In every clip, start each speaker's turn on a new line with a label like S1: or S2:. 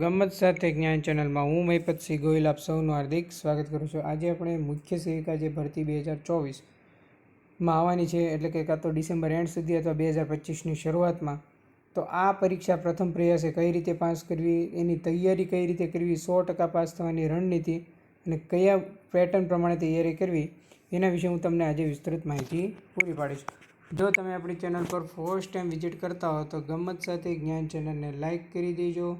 S1: ગમત સાથે જ્ઞાન ચેનલમાં હું મહિપતસિંહ ગોહિલ, આપ સૌનું હાર્દિક સ્વાગત કરું છું. આજે આપણે મુખ્ય સેવિકા જે ભરતી બે હજાર ચોવીસમાં આવવાની છે, એટલે કે કાં તો ડિસેમ્બર એન્ડ સુધી અથવા બે હજાર પચીસની શરૂઆતમાં, તો આ પરીક્ષા પ્રથમ પ્રયાસે કઈ રીતે પાસ કરવી, એની તૈયારી કઈ રીતે કરવી, સો ટકા પાસ થવાની રણનીતિ અને કયા પેટર્ન પ્રમાણે તૈયારી કરવી, એના વિશે હું તમને આજે વિસ્તૃત માહિતી પૂરી પાડીશ. જો તમે આપણી ચેનલ પર ફર્સ્ટ ટાઈમ વિઝિટ કરતા હો, તો ગમત સાથે જ્ઞાન ચેનલને લાઇક કરી દેજો.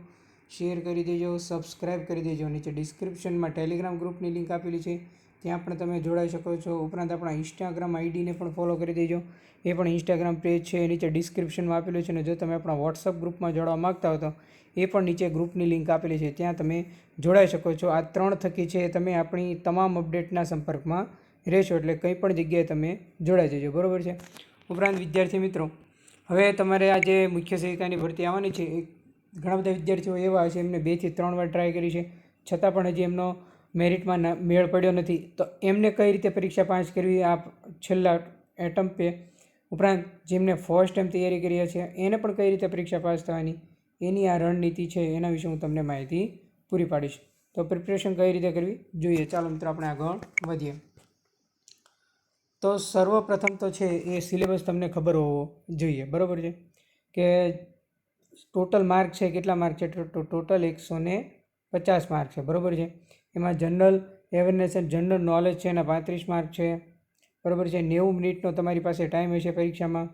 S1: શેર કરી દેજો, સબસ્ક્રાઇબ કરી દેજો. નીચે ડિસ્ક્રિપ્શનમાં ટેલિગ્રામ ગ્રુપની લિંક આપેલી છે. ત્યાં પણ તમે જોડાઈ શકો છો. ઉપરાંત આપણા ઇન્સ્ટાગ્રામ આઈડીને પણ ફોલો કરી દેજો. એ પણ ઇન્સ્ટાગ્રામ પેજ છે નીચે ડિસ્ક્રિપ્શનમાં આપેલું છે અને જો તમે આપણા વોટ્સઅપ ગ્રુપમાં જોડવા માગતા હો તો એ પણ નીચે ગ્રુપની લિંક આપેલી છે. ત્યાં તમે જોડાઈ શકો છો. આ ત્રણ થકી છે, તમે આપણી તમામ અપડેટના સંપર્કમાં રહેશો એટલે કંઈ પણ જગ્યાએ તમે જોડાઈ જજો. બરાબર છે? ઉપરાંત વિદ્યાર્થી મિત્રો, હવે તમારે આ જે મુખ્ય સેવિકાની ભરતી આવવાની છે. એ ઘણા બધા વિદ્યાર્થીઓ એવા છે એમને બેથી ત્રણ વાર ટ્રાય કરી છે. છતાં પણ હજી એમનો મેરિટમાં મેળ પડ્યો નથી. તો એમને કઈ રીતે પરીક્ષા પાસ કરવી? આ છેલ્લા એટમ્પે ઉપરાંત જેમને ફર્સ્ટ ટાઈમ તૈયારી કરી છે, એને પણ કઈ રીતે પરીક્ષા પાસ થવાની? એની આ રણનીતિ છે, એના વિશે હું તમને માહિતી પૂરી પાડીશ. તો પ્રિપરેશન કઈ રીતે કરવી? જોઈએ. ચાલો મિત્રો, આપણે આગળ વધીએ. તો સર્વપ્રથમ તો છે એ સિલેબસ તમને ખબર હોવો જોઈએ. બરાબર છે? કે ટોટલ માર્ક છે કેટલા માર્ક છે? ટોટલ એકસો ને પચાસ માર્ક છે. બરાબર છે? એમાં general awareness and general knowledge છે એના પાંત્રીસ માર્ક છે. બરાબર છે? નેવું મિનિટનો તમારી પાસે ટાઈમ હશે પરીક્ષામાં.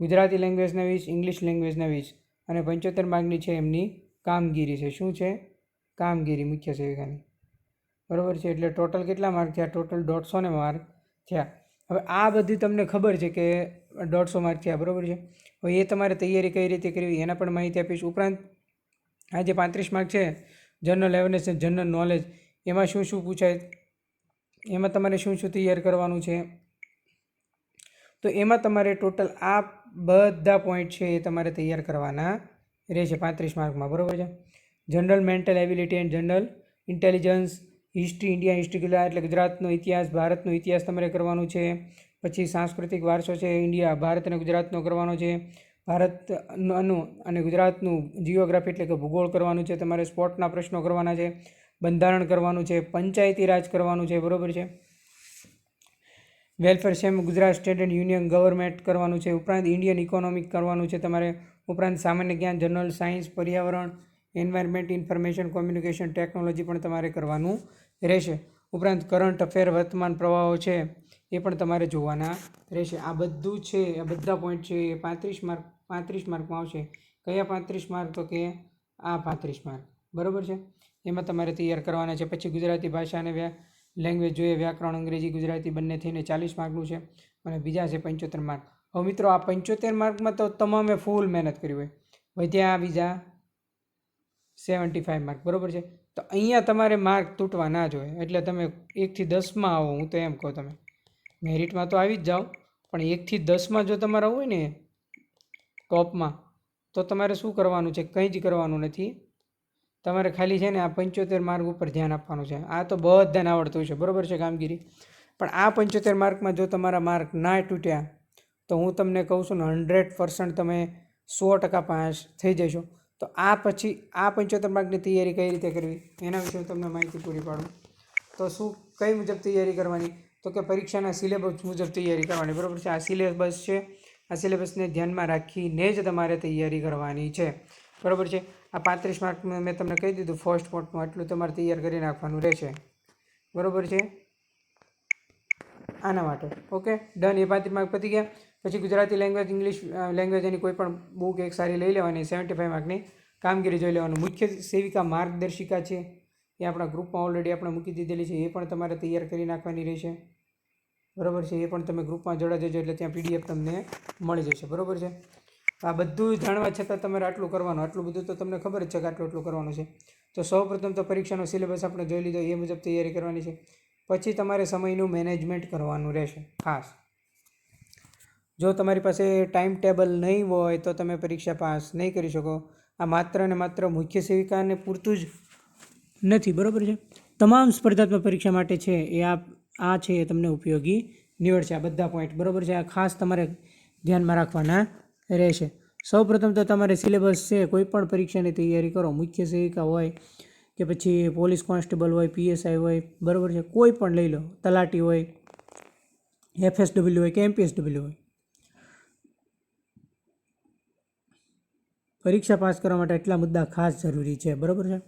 S1: ગુજરાતી લેંગ્વેજના વીસ ઇંગ્લિશ લેંગ્વેજના વીસ અને પંચોતેર માર્કની છે એમની કામગીરી છે. શું છે? કામગીરી મુખ્ય સેવિકાની બરાબર છે? એટલે ટોટલ કેટલા માર્ક થયા? ટોટલ દોઢસો ને માર્ક થયા. હવે આ બધી તમને ખબર છે કે દોઢસો માર્ક થયા, બરાબર છે? હવે એ તમારે તૈયારી કઈ રીતે કરવી એના પણ માહિતી આપીશ. ઉપરાંત, આ જે પાંત્રીસ માર્ક છે જનરલ અવેરનેસ જનરલ નોલેજ એમાં શું શું પૂછાય? એમાં તમારે શું શું તૈયાર કરવાનું છે? તો એમાં તમારે ટોટલ આ બધા પોઈન્ટ છે એ તમારે તૈયાર કરવાના રહેશે પાંત્રીસ માર્કમાં બરાબર છે? General mental ability and general intelligence history India history એટલે ગુજરાતનો ઇતિહાસ, ભારતનો ઇતિહાસ તમારે કરવાનું છે. પછી સાંસ્કૃતિક વારસો છે ઇન્ડિયા ભારત અને ગુજરાતનો કરવાનો છે. ભારતનું અને ગુજરાતનું જિયોગ્રાફી એટલે કે ભૂગોળ કરવાનું છે. તમારે સ્પોર્ટના પ્રશ્નો કરવાના છે, બંધારણ કરવાનું છે, પંચાયતી રાજ કરવાનું છે, બરાબર છે? Welfare same Gujarat state and union government કરવાનું છે. ઉપરાંત ઇન્ડિયન ઇકોનોમિક કરવાનું છે તમારે. ઉપરાંત સામાન્ય જ્ઞાન જનરલ સાયન્સ પર્યાવરણ એન્વાયરમેન્ટ ઇન્ફોર્મેશન કોમ્યુનિકેશન ટેકનોલોજી પણ તમારે કરવાનું રહેશે. ઉપરાંત કરંટ અફેર વર્તમાન પ્રવાહો છે, એ પણ તમારે જોવાના રહેશે. આ બધું છે, આ બધા પોઈન્ટ છે, એ પાંત્રીસ માર્ક, પાંત્રીસ માર્કમાં આવશે. કયા પાંત્રીસ માર્ક? તો કે આ પાંત્રીસ માર્ક. બરાબર છે? એમાં તમારે તૈયાર કરવાના છે. પછી ગુજરાતી ભાષા અને વ્યા લેંગ્વેજ જોઈએ. વ્યાકરણ, અંગ્રેજી, ગુજરાતી બંને થઈને ચાલીસ માર્કનું છે અને બીજા છે પંચોતેર માર્ક. હવે મિત્રો, આ પંચોતેર માર્કમાં તો તમામે ફૂલ મહેનત કરી હોય. વધ્યા બીજા સેવન્ટી ફાઇવ માર્ક. બરાબર છે? તો અહીંયા તમારે માર્ક તૂટવા ના જોઈએ. એટલે તમે એકથી દસમાં આવો, હું તો એમ કહું તમે. મેરિટમાં તો આવી જ જાઓ, પણ એકથી દસમાં જો તમારા હોય ને ટોપમાં તો તમારે શું કરવાનું છે? કંઈ જ કરવાનું નથી. તમારે ખાલી છે ને આ પંચોતેર માર્ક ઉપર ધ્યાન આપવાનું છે. આ તો બધાને આવડતું છે બરાબર છે કામગીરી? પણ આ પંચોતેર માર્કમાં જો તમારા માર્ક ના તૂટ્યા, તો હું તમને કહું છું ને, હંડ્રેડ પર્સન્ટ તમે સો ટકા પાસ થઈ જશો. તો આ પછી આ પંચોતેર માર્કની તૈયારી કઈ રીતે કરવી? એના વિશે હું તમને માહિતી પૂરી પાડું. તો શું કઈ મુજબ તૈયારી કરવાની? તો કે પરીક્ષાના સિલેબસ મુજબ તૈયારી કરવાની. બરાબર છે? આ સિલેબસ છે. આ સિલેબસને ધ્યાનમાં રાખીને જ તમારે તૈયારી કરવાની છે. બરાબર છે? આ પાંત્રીસ માર્ક મેં તમને કહી દીધું, ફર્સ્ટ પોર્ટમાં. એટલું તમારે તૈયાર કરી નાખવાનું રહેશે. બરાબર છે? આના માટે. ઓકે ડન એ પાંત્રીસ માર્ક પતી ગયા. પછી ગુજરાતી લેંગ્વેજ ઇંગ્લિશ લેંગ્વેજ એની કોઈ પણ બુક એક સારી લઈ લેવાની સેવન્ટી ફાઇવ માર્કની કામગીરી જોઈ લેવાનું. મુખ્ય સેવિકા માર્ગદર્શિકા છે. એ આપણા ગ્રુપમાં ઓલરેડી આપણે મૂકી દીધેલી છે. એ પણ તમારે તૈયાર કરી નાખવાની રહેશે. બરાબર છે? એ પણ તમે ગ્રુપમાં જોડા એટલે ત્યાં પીડીએફ તમને મળી જશે. બરાબર છે? આ બધું જાણવા છતાં તમારે આટલું કરવાનું, આટલું બધું તો તમને ખબર જ છે કે આટલું આટલું કરવાનું છે. તો સૌપ્રથમ તો પરીક્ષાનો સિલેબસ આપણે જોઈ લીધો. એ મુજબ તૈયારી કરવાની છે. પછી તમારે સમયનું મેનેજમેન્ટ કરવાનું રહેશે, ખાસ. જો તમારી પાસે ટાઈમ ટેબલ નહીં હોય તો તમે પરીક્ષા પાસ નહીં કરી શકો. આ માત્ર ને માત્ર મુખ્ય સેવિકાને પૂરતું જ નથી, બરાબર છે? તમામ સ્પર્ધાત્મક પરીક્ષા માટે છે એ આ આ છે એ તમને ઉપયોગી નીવડશે, આ બધા પોઈન્ટ બરાબર છે? આ ખાસ તમારે ધ્યાનમાં રાખવાના રહેશે. સૌપ્રથમ તો તમારે સિલેબસ છે, કોઈ પણ પરીક્ષાની તૈયારી કરો. મુખ્ય સેવિકા હોય કે પછી પોલીસ કોન્સ્ટેબલ હોય, પીએસઆઈ હોય, બરાબર છે, કોઈ પણ લઈ લો, તલાટી હોય, એફએસડબલ્યુ હોય કે એમપીએસડબલ્યુ હોય. પરીક્ષા પાસ કરવા માટે એટલા મુદ્દા ખાસ જરૂરી છે, બરાબર છે?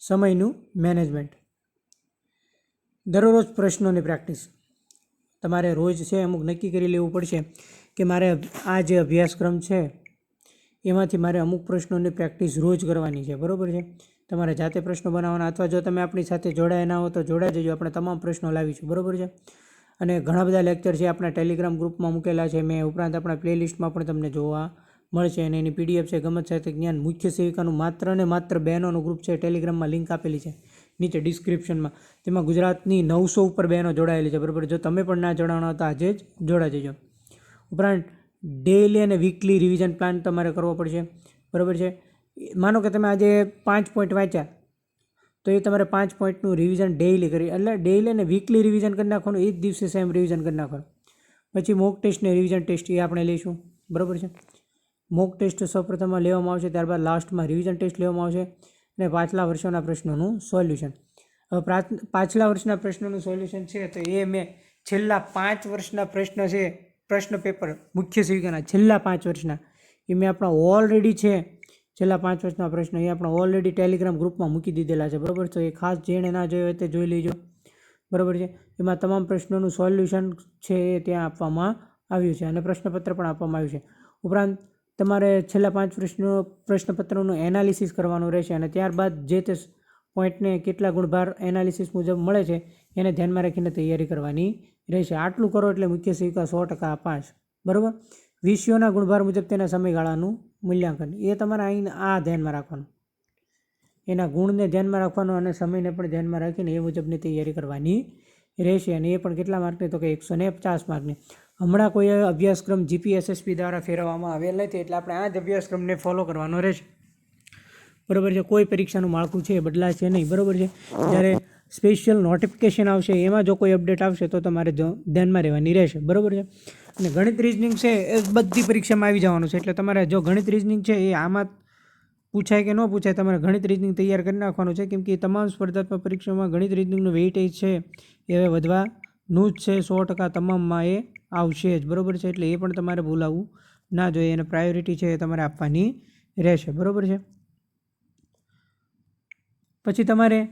S1: સમયનું મેનેજમેન્ટ. દરરોજ પ્રશ્નોની પ્રેક્ટિસ. તમારે રોજ છે, અમુક નક્કી કરી લેવું પડશે કે મારે આ જે અભ્યાસક્રમ છે એમાંથી મારે અમુક પ્રશ્નોની પ્રેક્ટિસ રોજ કરવાની છે, બરાબર છે? તમારે જાતે પ્રશ્નો બનાવવાના અથવા જો તમે આપણી સાથે જોડાયા ના હો તો જોડાઈ જજો, આપણે તમામ પ્રશ્નો લાવીશું, બરાબર છે? અને ઘણા બધા લેક્ચર છે આપણા ટેલિગ્રામ ગ્રુપમાં મૂકેલા છે, મેં ઉપરાંત આપણા પ્લેલિસ્ટમાં પણ તમને જોવા મળશે અને એની પીડીએફ છે, ગમત સાથે જ્ઞાન મુખ્ય સેવિકાનું માત્ર ને માત્ર બહેનોનું ગ્રુપ છે ટેલિગ્રામમાં લિંક આપેલી છે, નીચે ડિસ્ક્રિપ્શનમાં તેમાં ગુજરાતની નવસો ઉપર બહેનો જોડાયેલી છે, બરાબર? જો તમે પણ ના જોડાણા હતા આજે જ જોડાઈ જજો. ઉપરાંત ડેઇલી અને વીકલી રિવિઝન પ્લાન તમારે કરવો પડશે. બરાબર છે? માનો કે તમે આજે પાંચ પોઈન્ટ વાંચ્યા, તો એ તમારે પાંચ પોઈન્ટનું રિવિઝન ડેઇલી કરી, એટલે ડેઇલી અને વીકલી રિવિઝન કરી નાખવાનું, એ જ દિવસે સેમ રિવિઝન કરી નાખવાનું. પછી મોક ટેસ્ટ ને રિવિઝન ટેસ્ટ એ આપણે લઈશું. બરાબર છે? મોક ટેસ્ટ સૌપ્રથમમાં લેવામાં આવશે, ત્યારબાદ લાસ્ટમાં રિવિઝન ટેસ્ટ લેવામાં આવશે, અને પાછલા વર્ષોના પ્રશ્નોનું સોલ્યુશન હવે પાછલા વર્ષના પ્રશ્નોનું સોલ્યુશન છે, તો એ મેં છેલ્લા પાંચ વર્ષના પ્રશ્ન છે પ્રશ્ન પેપર મુખ્ય સેવિકાના છેલ્લા પાંચ વર્ષના. એ મેં આપણા ઓલરેડી છે. છેલ્લા પાંચ વર્ષના પ્રશ્ન એ આપણા ઓલરેડી ટેલિગ્રામ ગ્રુપમાં મૂકી દીધેલા છે. બરાબર? તો એ ખાસ જેણે ના જોયો તે જોઈ લેજો. બરાબર છે? એમાં તમામ પ્રશ્નોનું સોલ્યુશન છે એ ત્યાં આપવામાં આવ્યું છે અને પ્રશ્નપત્ર પણ આપવામાં આવ્યું છે. ઉપરાંત તમારે છેલ્લા પાંચ પ્રશ્નો, પ્રશ્નપત્રનું એનાલિસિસ કરવાનું રહેશે અને ત્યારબાદ જે તે પોઈન્ટને કેટલા ગુણભાર એનાલિસિસ મુજબ મળે છે એને ધ્યાનમાં રાખીને તૈયારી કરવાની રહેશે. આટલું કરો એટલે મુખ્ય સેવિકા સો ટકા પાસ બરાબર? વિષયોના ગુણભાર મુજબ તેના સમયગાળાનું મૂલ્યાંકન. એ તમારે અહીં આ ધ્યાનમાં રાખવાનું. એના ગુણને ધ્યાનમાં રાખવાનો અને સમયને પણ ધ્યાનમાં રાખીને એ મુજબની તૈયારી કરવાની રહેશે. અને એ પણ કેટલા માર્કની? તો કે એકસો ને પચાસ માર્કની. હમણાં કોઈ અભ્યાસક્રમ જીપીએસએસપી દ્વારા ફેરવવામાં આવેલ નથી, એટલે આપણે આ જ અભ્યાસક્રમને ફોલો કરવાનો રહેશે. બરાબર છે? કોઈ પરીક્ષાનું માળખું છે, એ બદલાશે નહીં. બરાબર છે? જ્યારે સ્પેશિયલ નોટિફિકેશન આવશે, એમાં જો કોઈ અપડેટ આવશે તો તમારે ધ્યાનમાં રહેવાની રહેશે. બરાબર છે? અને ગણિત રિઝનિંગ છે એ બધી પરીક્ષામાં આવી જવાનું છે. એટલે તમારે જો ગણિત રિઝનિંગ છે એ આમાં પૂછાય કે ન પૂછાય, તમારે ગણિત રિઝનિંગ તૈયાર કરી નાખવાનું છે. કેમ કે તમામ સ્પર્ધાત્મક પરીક્ષામાં ગણિત રિઝનિંગનું વેઇટેજ છે, એ હવે વધવાનું જ છે. સો ટકા તમામમાં એ આવશે જ. બરાબર છે? એટલે એ પણ તમારે ભૂલાવવું ના જોઈએ. અને પ્રાયોરિટી છે એ તમારે આપવાની રહેશે. બરાબર છે? પછી તમારે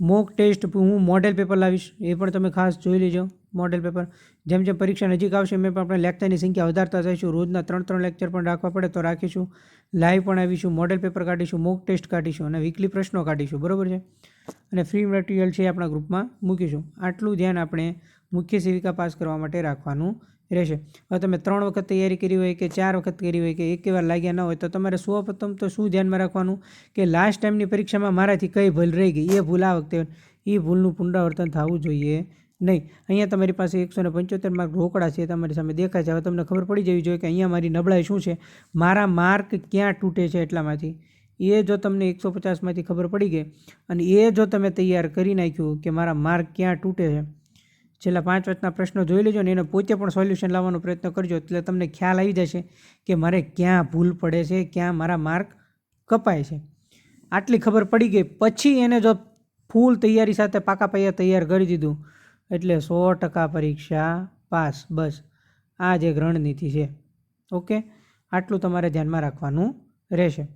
S1: મોક ટેસ્ટ હું મોડેલ પેપર લાવીશ. એ પણ તમે ખાસ જોઈ લેજો મોડેલ પેપર જેમ જેમ પરીક્ષા નજીક આવશે એમ પણ આપણે લેક્ચરની સંખ્યા વધારતા જઈશું. રોજના ત્રણ ત્રણ લેક્ચર પણ રાખવા પડે તો રાખીશું. લાઈવ પણ આવીશું મોડેલ પેપર કાઢીશું મોક ટેસ્ટ કાઢીશું અને વીકલી પ્રશ્નો કાઢીશું. બરાબર છે? અને ફ્રી મટીરિયલ છે આપણા ગ્રુપમાં મૂકીશું. આટલું ધ્યાન આપણે મુખ્ય સેવિકા પાસ કરવા માટે રાખવાનું રહેશે. હવે તમે ત્રણ વખત તૈયારી કરી હોય કે ચાર વખત કરી હોય કે એક વાર લાગ્યા ન હોય તો તમારે સૌપ્રથમ તો શું ધ્યાનમાં રાખવાનું કે લાસ્ટ ટાઈમની પરીક્ષામાં મારાથી કઈ ભૂલ રહી ગઈ? એ ભૂલ આ વખતે એ ભૂલનું પુનરાવર્તન થવું જોઈએ નહીં. અહીંયા તમારી પાસે એકસો ને પંચોતેર માર્ક રોકડા છે, તમારી સામે દેખાય છે. હવે તમને ખબર પડી જવી જોઈએ કે અહીંયા મારી નબળાઈ શું છે? મારા માર્ક ક્યાં તૂટે છે એટલામાંથી? એ જો તમને એકસો પચાસમાંથી ખબર પડી ગઈ અને એ જો તમે તૈયાર કરી નાખ્યું કે મારા માર્ક ક્યાં તૂટે છે છેલ્લા પાંચ વર્ષના પ્રશ્નો જોઈ લેજો ને એને પોતે પણ સોલ્યુશન લાવવાનો પ્રયત્ન કરજો. એટલે તમને ખ્યાલ આવી જશે કે મારે ક્યાં ભૂલ પડે છે, ક્યાં મારા માર્ક કપાય છે. આટલી ખબર પડી ગઈ, પછી એને જો ફૂલ તૈયારી સાથે પાકા પૈયા તૈયાર કરી દીધું, એટલે સો ટકા પરીક્ષા પાસ, બસ. આ જ એક રણનીતિ છે. ઓકે? આટલું તમારે ધ્યાનમાં રાખવાનું રહેશે.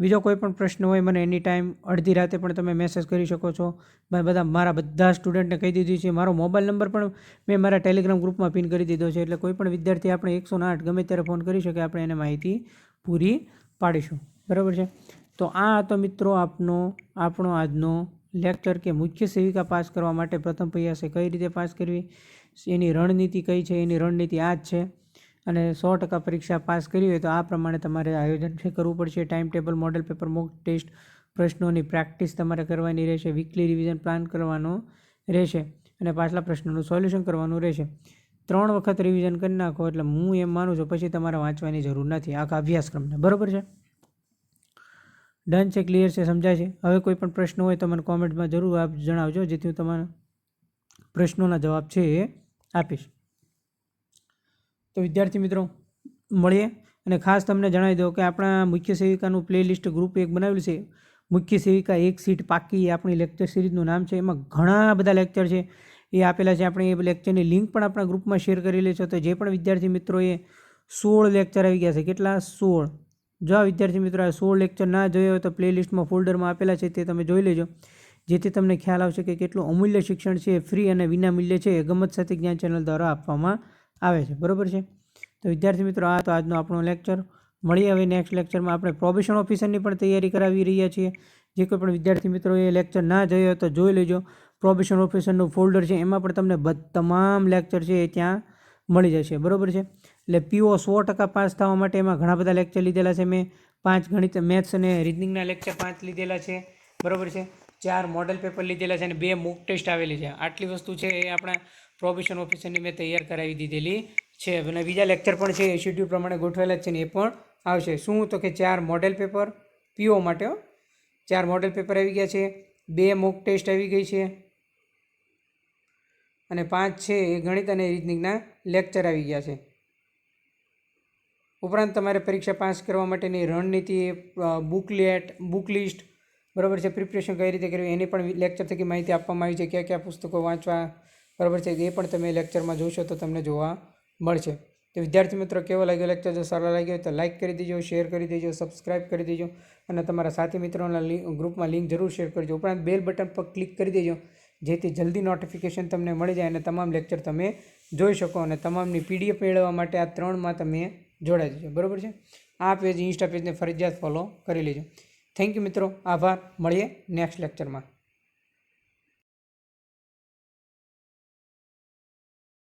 S1: બીજો કોઈ પણ પ્રશ્ન હોય, મને એની ટાઈમ અડધી રાતે પણ તમે મેસેજ કરી શકો છો. મેં બધા મારા બધા સ્ટુડન્ટને કહી દીધું છે. મારો મોબાઈલ નંબર પણ મેં મારા ટેલિગ્રામ ગ્રુપમાં પિન કરી દીધો છે. એટલે કોઈ પણ વિદ્યાર્થી આપણે એકસો આઠ ગમે ત્યારે ફોન કરી શકે, આપણે એને માહિતી પૂરી પાડીશું. બરાબર છે? તો આ હતો મિત્રો આપનો, આપણો આજનો લેક્ચર કે મુખ્ય સેવિકા પાસ કરવા માટે પ્રથમ પ્રયાસે કઈ રીતે પાસ કરવી? એની રણનીતિ કઈ છે? એની રણનીતિ આ જ છે. અને સો ટકા પરીક્ષા પાસ કરી હોય તો આ પ્રમાણે તમારે આયોજન છે કરવું પડશે. Time table model paper mock test પ્રશ્નોની પ્રેક્ટિસ તમારે કરવાની રહેશે. વીકલી રિવિઝન પ્લાન કરવાનો રહેશે અને પાછલા પ્રશ્નોનું સોલ્યુશન કરવાનું રહેશે. ત્રણ વખત રિવિઝન કરી નાખો એટલે હું એમ માનું છું પછી તમારે વાંચવાની જરૂર નથી. આખા અભ્યાસક્રમને. બરાબર છે? ડન છે ક્લિયર છે, સમજાય છે? હવે કોઈ પણ પ્રશ્ન હોય તો મને કોમેન્ટમાં જરૂર આપ જણાવજો, જેથી હું તમારા પ્રશ્નોના જવાબ છે એ આપીશ. તો વિદ્યાર્થી મિત્રો, મળીએ અને ખાસ તમને જણાવી દઉં કે આપણા મુખ્ય સેવિકાનું પ્લેલિસ્ટ ગ્રુપ એક બનાવેલું છે. મુખ્ય સેવિકા એક સીટ પાકી આપણી લેક્ચર સિરીઝનું નામ છે. એમાં ઘણા બધા લેક્ચર છે. એ આપેલા છે. આપણે એ લેક્ચરની લિંક પણ આપણા ગ્રુપમાં શેર કરેલી છે. તો જે પણ વિદ્યાર્થી મિત્રોએ સોળ લેક્ચર આવી ગયા છે. કેટલા? સોળ. જો આ વિદ્યાર્થી મિત્રો આ સોળ લેક્ચર ના જોયો હોય તો પ્લેલિસ્ટમાં ફોલ્ડરમાં આપેલા છે તે તમે જોઈ લેજો. જેથી તમને ખ્યાલ આવશે કે કેટલું અમૂલ્ય શિક્ષણ છે. ફ્રી અને વિનામૂલ્ય છે. ગમત સાથે જ્ઞાન ચેનલ દ્વારા આપવામાં આવે છે. બરાબર છે? તો વિદ્યાર્થી મિત્રો, આ તો આજનો આપણો લેક્ચર મળીએ હવે નેક્સ્ટ લેક્ચરમાં આપણે પ્રોબેશન ઓફિસરની પણ તૈયારી કરાવી રહ્યા છીએ. જે કોઈ પણ વિદ્યાર્થી મિત્રો એ લેક્ચર ના જોયો તો જોઈ લેજો. પ્રોબેશન ઓફિસરનું ફોલ્ડર છે. એમાં પણ તમને તમામ લેક્ચર છે એ ત્યાં મળી જશે. બરાબર છે? એટલે પીઓ સો ટકા પાસ થવા માટે એમાં ઘણા બધા લેક્ચર લીધેલા છે. મેં પાંચ ગણિત મેથ્સ અને રીઝનિંગના લેક્ચર પાંચ લીધેલા છે. બરાબર છે? ચાર મોડેલ પેપર લીધેલા છે અને બે મૂક ટેસ્ટ આવેલી છે. આટલી વસ્તુ છે એ આપણા પ્રોબેશન ઓફિસરની મેં તૈયાર કરાવી દીધેલી છે. અને બીજા લેક્ચર પણ છે, એ શેડ્યુલ પ્રમાણે ગોઠવેલા છે ને એ પણ આવશે. શું તો કે ચાર મોડેલ પેપર પીઓ માટે ચાર મોડેલ પેપર આવી ગયા છે, બે મોક ટેસ્ટ આવી ગઈ છે અને પાંચ છે, એ ગણિત અને રીતનિકના લેક્ચર આવી ગયા છે. ઉપરાંત તમારે પરીક્ષા પાસ કરવા માટેની રણનીતિ બુકલેટ બુક લિસ્ટ બરાબર છે પ્રિપરેશન કઈ રીતે કરવી, એની પણ લેક્ચર થકી માહિતી આપવામાં આવી છે. કયા કયા પુસ્તકો વાંચવા બરાબર છે? એ પણ તમે લેક્ચરમાં જોશો તો તમને જોવા મળશે. તો વિદ્યાર્થી મિત્રો, કેવો લાગ્યો લેક્ચર જો સારો લાગ્યો તો લાઇક કરી દેજો શેર કરી દેજો સબસ્ક્રાઇબ કરી દેજો અને તમારા સાથી મિત્રોના ગ્રુપમાં લિંક જરૂર શેર કરજો. ઉપરાંત બેલ બટન પર ક્લિક કરી દેજો, જેથી જલ્દી નોટિફિકેશન તમને મળી જાય અને તમામ લેક્ચર તમે જોઈ શકો અને તમામની પીડીએફ મેળવવા માટે આ ત્રણમાં તમે જોડાઈ દેજો બરાબર છે? આ પેજ ઇન્સ્ટા પેજને ફરજિયાત ફોલો કરી લેજો. થેન્ક યુ મિત્રો. આભાર. મળીએ નેક્સ્ટ લેક્ચરમાં